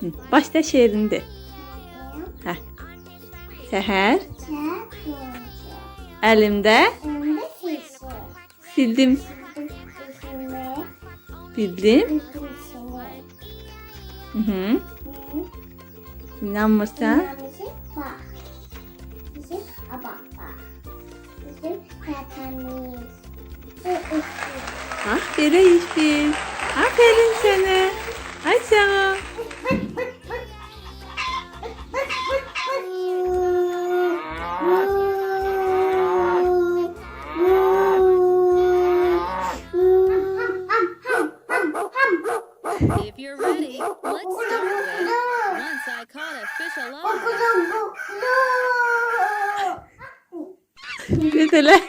Hı, Başta şehrinde. Heh. Seher. Elimde sildim. Bildim. Hı hı. İnanmırsan. Ah böyle işte. Aferin sana. Ay start with Once I Caught a Fish Alive. Dediler.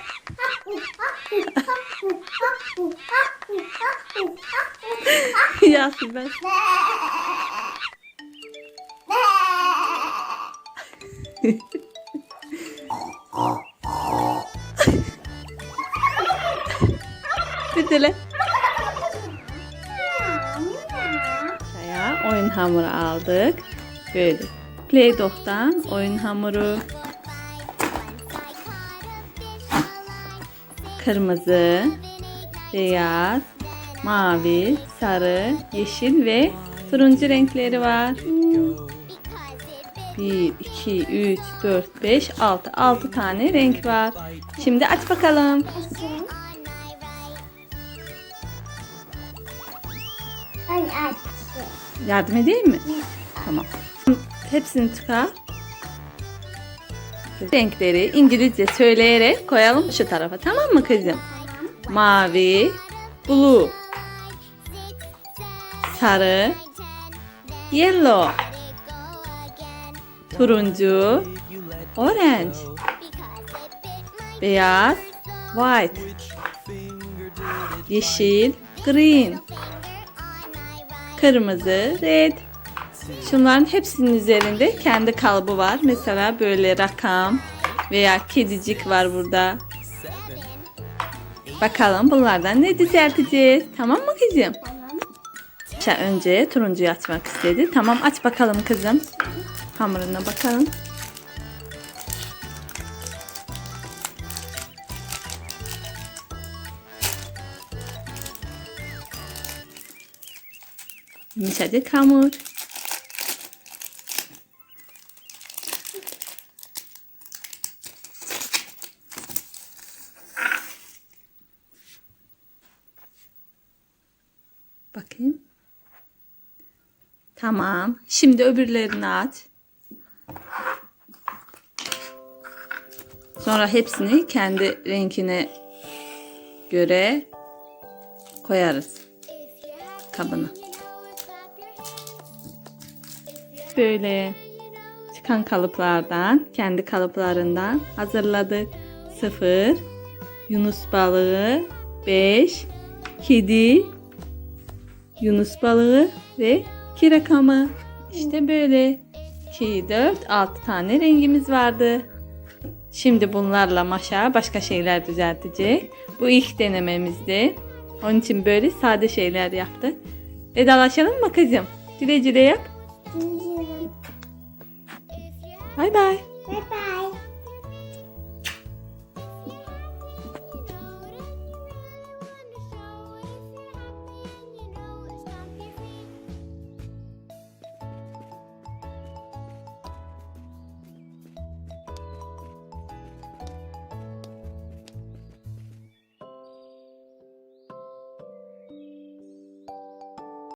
Yasin ben. Dediler. Oyun hamuru aldık. Böyle. Play-Doh'tan oyun hamuru. Kırmızı, beyaz, mavi, sarı, yeşil ve turuncu renkleri var. 1, 2, 3, 4, 5, 6. 6 tane renk var. Şimdi aç bakalım. Ay aç. Yardım edeyim mi? Tamam. Hepsini çıkar. Renkleri İngilizce söyleyerek koyalım şu tarafa. Tamam mı kızım? Mavi, blue, sarı, yellow, turuncu, orange, beyaz, white, yeşil, green, kırmızı, red. Şunların hepsinin üzerinde kendi kalıbı var. Mesela böyle rakam veya kedicik var burada. Bakalım bunlardan ne düzelteceğiz. Tamam mı kızım? Önce turuncuyu açmak istedi. Tamam aç bakalım kızım. Hamuruna bakalım. Yumuşacık hamur. Bakayım. Tamam. Şimdi öbürlerini aç. Sonra hepsini kendi renkine göre koyarız kabına. Böyle çıkan kalıplardan, kendi kalıplarından hazırladık. 0, Yunus balığı, 5, kedi, Yunus balığı ve iki rakamı. İşte böyle. 2, 4, 6 tane rengimiz vardı. Şimdi bunlarla Maşa başka şeyler düzeltecek. Bu ilk denememizdi. Onun için böyle sade şeyler yaptı. Vedalaşalım mı kızım? Güle güle yap. Bye bye. Bye bye.